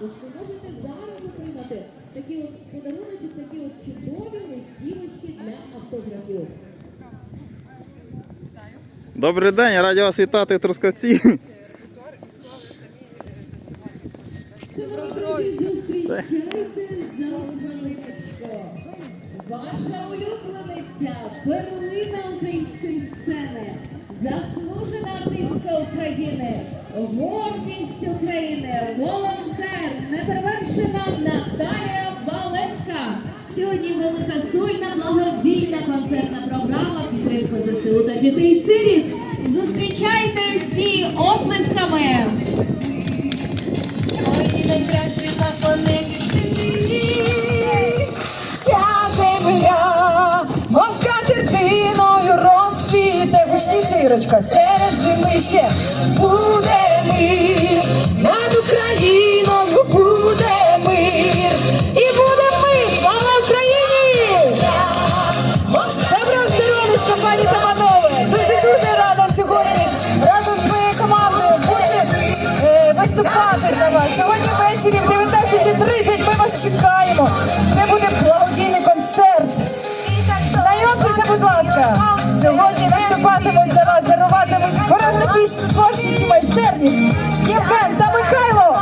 також ви можете зараз отримати такі от подаруночок, такі от чудові листівочки для автографів. Добрий день, раді вас вітати в Трускавці. Зустрічайте за хвилиночку. Ваша улюблениця, перлина української сцени, заслужена артистка України, гордість України, волонтер, неперевершена Наталія Валевська. Сьогодні велика сольна благодійна концертна програма Підтримка ЗСУ та дітей сиріт. Зустрічайте всі оплесками. Ой, найкраще гучніше, Ірочка, серед зими ще буде мир, над Україною буде майстерність. Євген та Михайло,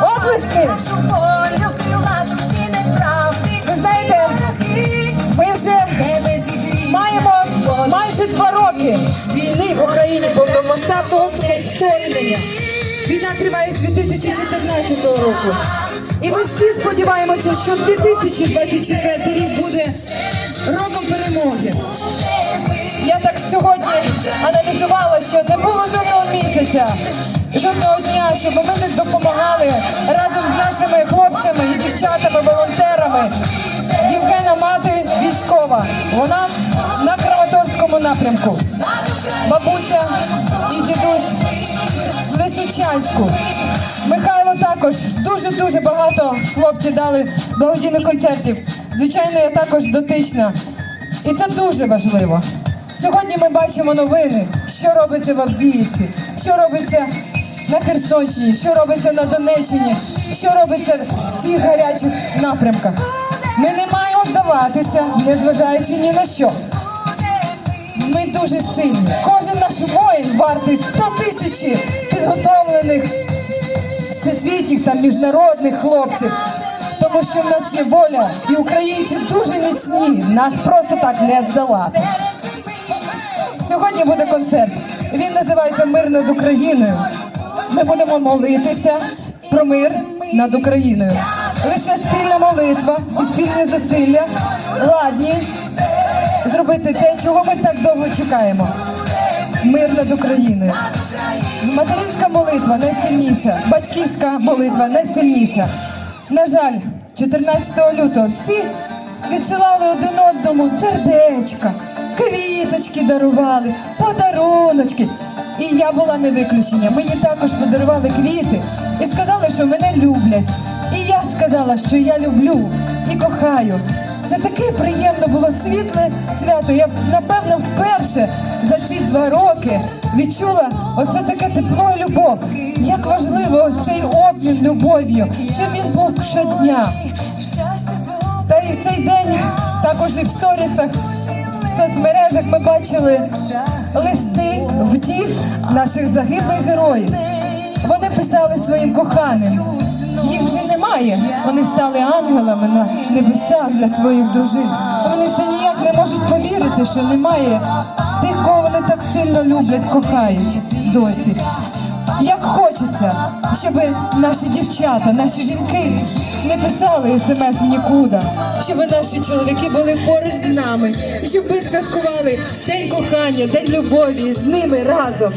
неправди. Ви знаєте, ми вже маємо майже два роки війни в Україні повномасштабного вторгнення. Війна триває з 2014 року. І ми всі сподіваємося, що 2024 рік буде роком перемоги. Я так сьогодні аналізувала, що не було жодного місяця, жодного дня, щоб ми не допомагали разом з нашими хлопцями і дівчатами, волонтерами. Євгена мати військова. Вона на Краматорському напрямку. Бабуся і дідусь в Лисичанську. Михайло також дуже дуже багато хлопці дали благодійних концертів. Звичайно, я також дотична. І це дуже важливо. Сьогодні ми бачимо новини, що робиться в Авдіївці, що робиться на Херсонщині, що робиться на Донеччині, що робиться в всіх гарячих напрямках. Ми не маємо здаватися, незважаючи ні на що. Ми дуже сильні. Кожен наш воїн вартий 100 тисяч підготовлених всесвітніх та міжнародних хлопців. Тому що в нас є воля, і українці дуже міцні. Нас просто так не здолати. Сьогодні буде концерт. Він називається Мир над Україною. Ми будемо молитися про мир над Україною. Лише спільна молитва і спільні зусилля ладні зробити те, чого ми так довго чекаємо. Мир над Україною. Материнська молитва найсильніша, батьківська молитва найсильніша. На жаль, 14 лютого всі відсилали один одному сердечка, квіточки дарували, подаруночки. І я була не виключення. Мені також подарували квіти і сказали, що мене люблять. І я сказала, що я люблю і кохаю. Це таке приємно було світле свято. Я напевно вперше за ці два роки відчула оце таке тепло і любов. Як важливо цей обмін любов'ю, щоб він був щодня. Та і в цей день також і в сторісах, в соцмережах ми бачили листи вдів наших загиблих героїв. Вони писали своїм коханим. Їх вже немає. Вони стали ангелами на небесах для своїх дружин. Вони все ніяк не можуть повірити, що немає тих, кого вони так сильно люблять, кохають досі. Як хочеться, щоб наші дівчата, наші жінки не писали смс в нікуди, щоб наші чоловіки були поруч з нами, щоб ми святкували день кохання, день любові з ними разом.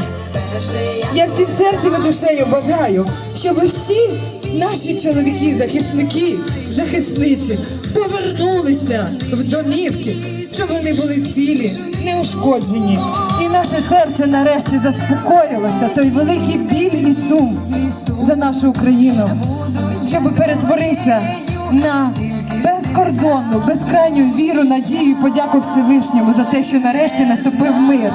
Я всім серцем і душею бажаю, щоб всі наші чоловіки, захисники, захисниці повернулися в домівки, щоб вони були цілі, неушкоджені. І наше серце нарешті заспокоїлося, той великий біль і сум за нашу Україну, щоб перетворився на безкордонну, безкрайню віру, надію і подяку Всевишньому за те, що нарешті наступив мир.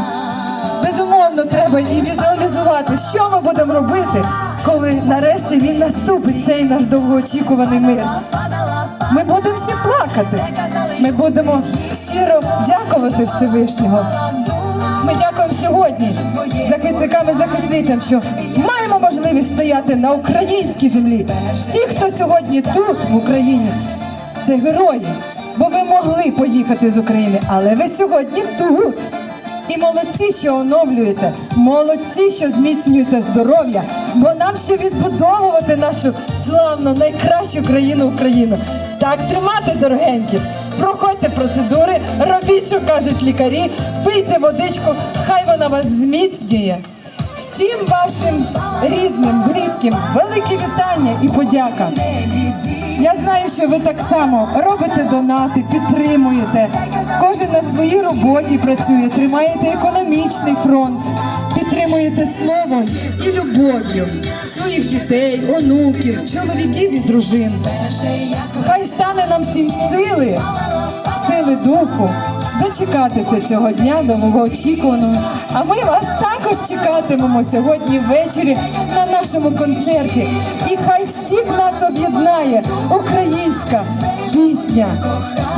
Безумовно, треба і візуалізувати, що ми будемо робити, коли нарешті він наступить, цей наш довгоочікуваний мир. Ми будемо всі плакати. Ми будемо щиро дякувати Всевишнього. Ми дякуємо сьогодні захисникам і захисницям, що маємо можливість стояти на українській землі. Всі, хто сьогодні тут, в Україні, це герої. Бо ви могли поїхати з України, але ви сьогодні тут. І молодці, що оновлюєте, молодці, що зміцнюєте здоров'я, бо нам ще відбудовувати нашу славну, найкращу країну Україну. Так тримати, дорогенькі. Проходьте процедури, робіть, що кажуть лікарі, пийте водичку, хай вона вас зміцнює. Всім вашим рідним, близьким, велике вітання і подяка. Я знаю, що ви так само робите донати, підтримуєте. Кожен на своїй роботі працює, тримаєте економічний фронт, підтримуєте словом і любов'ю своїх дітей, онуків, чоловіків і дружин. Сили духу, дочекатися цього дня довгоочікуваного. А ми вас також чекатимемо сьогодні ввечері на нашому концерті. І хай всіх нас об'єднає українська пісня.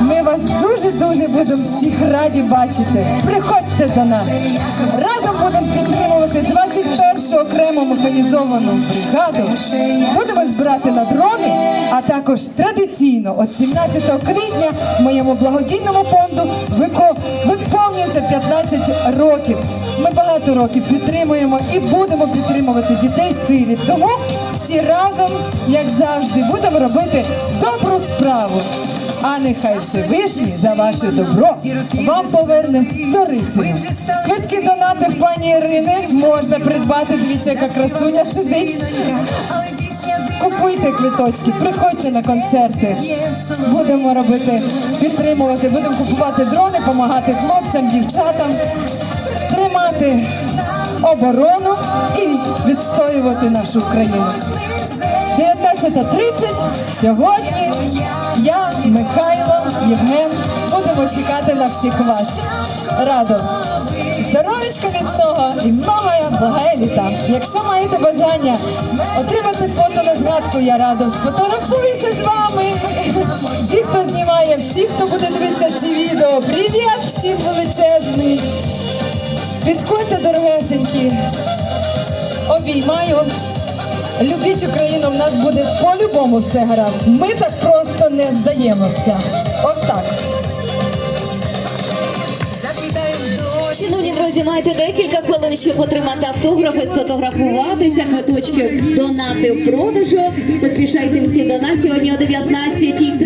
Ми вас дуже-дуже будемо всіх раді бачити. Приходьте до нас. Разом будемо підтримувати 21 окрему механізовану бригаду. Будемо збирати на дрони, а також традиційно от 17 квітня моєму благодійному фонду виповнюється 15 років. Ми багато років підтримуємо і будемо підтримувати дітей сиріт. Тому всі разом, як завжди, будемо робити добру справу. А нехай Всевишній за ваше добро вам поверне сторицею. Квитки донати в пані Ірини можна придбати. Дивіться, яка красуня сидить. Купуйте квиточки, приходьте на концерти. Будемо робити, підтримувати, будемо купувати дрони, допомагати хлопцям, дівчатам, тримати оборону і відстоювати нашу Україну. 19.30 сьогодні Михайло, Євген будемо чекати на всіх вас. Радо! Здоров'ячка міцного і многое благає літа. Якщо маєте бажання отримати фото на згадку, я рада сфотографуюся з вами. Всі, хто знімає, всі, хто буде дивитися ці відео, привіт всім величезний. Підходьте, дорогесенькі. Обіймаю. Любіть Україну, в нас буде по-любому все гаразд. Ми так просто не здаємося. От так. Шановні друзі, маєте декілька хвилин, щоб отримати автографи, сфотографуватися, квиточки донати в продажу. Поспішайте всі до нас сьогодні о 19.30.